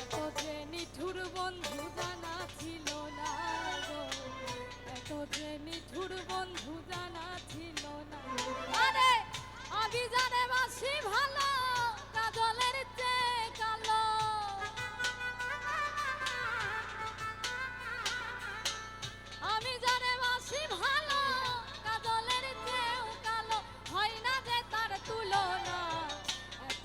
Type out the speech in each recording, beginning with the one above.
এত যে নিঠুর বন্ধু জানা ছিল না গো। যে নিঠুর বন্ধু জানা ছিল না। আমি জানে বাসি ভালো, কাজলের চেয়ে কালো। আমি জানে বাসি ভালো, কাজলের চেয়েও কালো। হয় না যে তার তুলনা, এত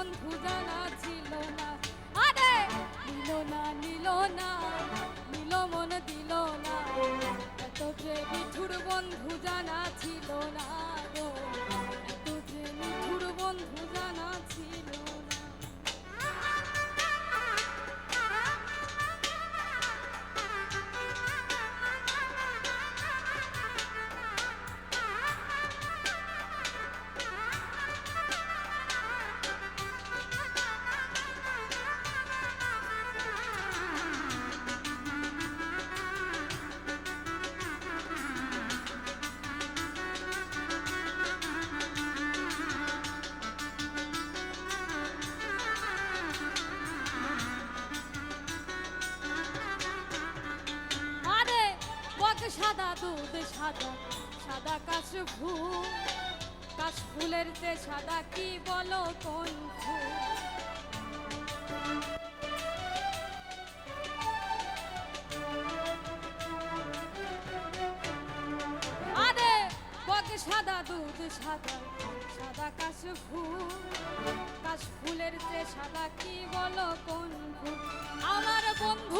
বন্ধু জানা ছিল না। আরে! নিল না নিল না, নিল মন দিল না। এত যে নিঠুর বন্ধু জানা ছিল না। সাদা দুধ, সাদা সাদা কাশ ফুল কাশ ফুলের যে সাদা, কি বলো কোন ফুল সাদা দুধ, সাদা সাদা কাশ ফুল কাশ ফুলের যে সাদা, কি বলো কোন আমার বন্ধুর